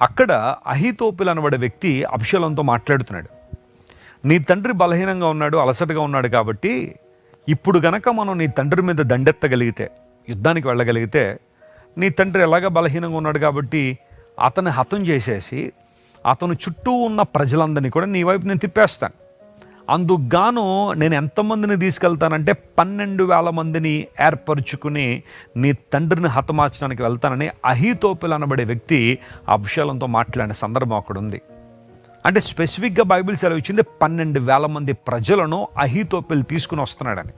అక్కడ అహితోపిల్ అనబడే వ్యక్తి అభిషలంతో మాట్లాడుతున్నాడు. నీ తండ్రి బలహీనంగా ఉన్నాడు అలసటగా ఉన్నాడు కాబట్టి ఇప్పుడు గనక మనం నీ తండ్రి మీద దండెత్తగలిగితే యుద్ధానికి వెళ్ళగలిగితే నీ తండ్రి ఎలాగ బలహీనంగా ఉన్నాడు కాబట్టి అతన్ని హతం చేసేసి అతను చుట్టూ ఉన్న ప్రజలందరినీ కూడా నీ వైపు నేను తిప్పేస్తాను. అందుకుగాను నేను ఎంతమందిని తీసుకెళ్తానంటే పన్నెండు వేల మందిని ఏర్పరచుకుని నీ తండ్రిని హతమార్చడానికి వెళ్తానని అహీతోపిల్ అనబడే వ్యక్తి అభిషేలంతో మాట్లాడిన సందర్భం అక్కడ ఉంది అంటే స్పెసిఫిక్గా బైబిల్ సెలవు ఇచ్చింది పన్నెండు వేల మంది ప్రజలను అహీతోపిల్ తీసుకుని వస్తున్నాడని.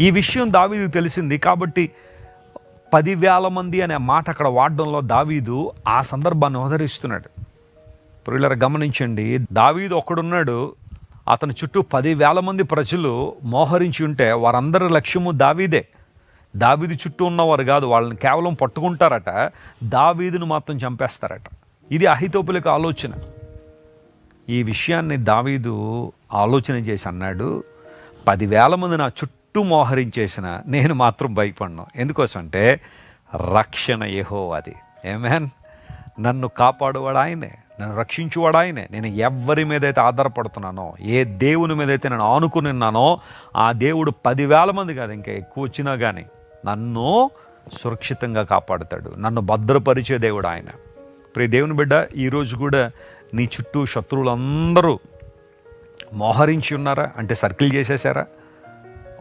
ఈ విషయం దావీదు తెలిసింది కాబట్టి పదివేల మంది అనే మాట అక్కడ వాడడంలో దావీదు ఆ సందర్భాన్ని ఉదరిస్తున్నాడు ప్రియులర గమనించండి దావీదు ఒకడున్నాడు అతని చుట్టూ పదివేల మంది ప్రజలు మోహరించి ఉంటే వారందరి లక్ష్యము దావీదే. దావీది చుట్టూ ఉన్నవారు కాదు వాళ్ళని కేవలం పట్టుకుంటారట దావీదును మాత్రం చంపేస్తారట. ఇది అహితోపులకు ఆలోచన. ఈ విషయాన్ని దావీదు ఆలోచన చేసి అన్నాడు పదివేల మంది నా చుట్టూ మోహరించేసిన నేను మాత్రం భయపడను. ఎందుకోసం అంటే రక్షణ ఏహో అది ఏమేన్? నన్ను కాపాడువాడు ఆయనే. నన్ను రక్షించువాడు ఆయనే. నేను ఎవరి మీద అయితే ఆధారపడుతున్నానో ఏ దేవుని మీద అయితే నేను ఆనుకుని ఉన్నానో ఆ దేవుడు పదివేల మంది కాదు ఇంకా ఎక్కువ వచ్చినా కానీ నన్ను సురక్షితంగా కాపాడుతాడు. నన్ను భద్రపరిచే దేవుడు ఆయన. ప్రియ దేవుని బిడ్డ ఈరోజు కూడా నీ చుట్టూ శత్రువులందరూ మోహరించి ఉన్నారా? అంటే సర్కిల్ చేసేసారా?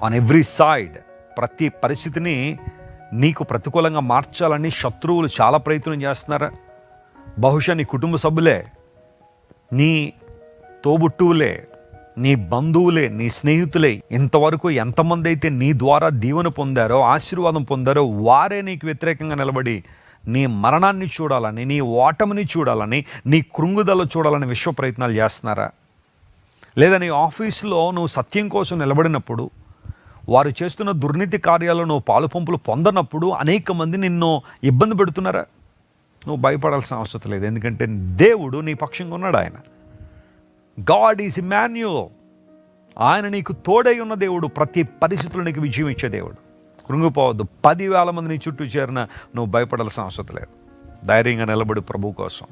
ఆన్ ఎవ్రీ సైడ్ ప్రతి పరిస్థితిని నీకు ప్రతికూలంగా మార్చాలని శత్రువులు చాలా ప్రయత్నం చేస్తున్నారా? బహుశా నీ కుటుంబ సభ్యులే నీ తోబుట్టువులే నీ బంధువులే నీ స్నేహితులే ఇంతవరకు ఎంతమంది అయితే నీ ద్వారా దీవెన పొందారో ఆశీర్వాదం పొందారో వారే నీకు వ్యతిరేకంగా నిలబడి నీ మరణాన్ని చూడాలని నీ ఓటమిని చూడాలని నీ కృంగుదల చూడాలని విశ్వ ప్రయత్నాలు చేస్తున్నారా? లేదా నీ ఆఫీసులో నువ్వు సత్యం కోసం నిలబడినప్పుడు వారు చేస్తున్న దుర్నీతి కార్యాలను పాలుపంపులు పాలు పంపులు పొందనప్పుడు అనేక మంది నిన్ను ఇబ్బంది పెడుతున్నారా? నువ్వు భయపడాల్సిన అవసరం లేదు. ఎందుకంటే దేవుడు నీ పక్షంగా ఉన్నాడు ఆయన. గాడ్ ఈజ్ ఇమాన్యుల్ ఆయన నీకు తోడై ఉన్న దేవుడు ప్రతి పరిస్థితుల్లో నీకు విజయం ఇచ్చే దేవుడు. కృంగిపోవద్దు. పదివేల మంది నీ చుట్టూ చేరిన నువ్వు భయపడాల్సిన అవసరం లేదు. ధైర్యంగా నిలబడి ప్రభు కోసం.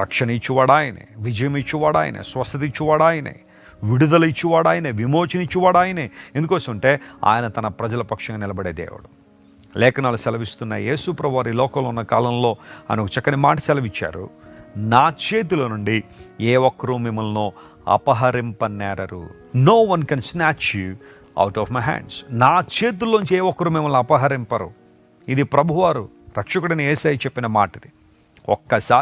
రక్షణ ఇచ్చువాడు ఆయనే విజయం ఇచ్చువాడు ఆయనే స్వస్థత ఇచ్చువాడు ఆయనే విడుదల ఇచ్చువాడు ఆయనే విమోచన ఇచ్చువాడు ఆయనే. ఎందుకోసం అంటే ఆయన తన ప్రజల పక్షంగా నిలబడే దేవుడు. లేఖనాలు సెలవిస్తున్న యేసు వారి లోకంలో ఉన్న కాలంలో ఆయన ఒక చక్కని మాట సెలవిచ్చారు. నా చేతిలో నుండి ఏ ఒక్కరూ మిమ్మల్ని అపహరింపనేరరు. No one can snatch you out of my hands నా చేతుల్లోంచి ఏ ఒక్కరు మిమ్మల్ని అపహరింపరు. ఇది ప్రభువారు రక్షకుడిని ఏసై చెప్పిన మాట ఇది ఒక్కసారి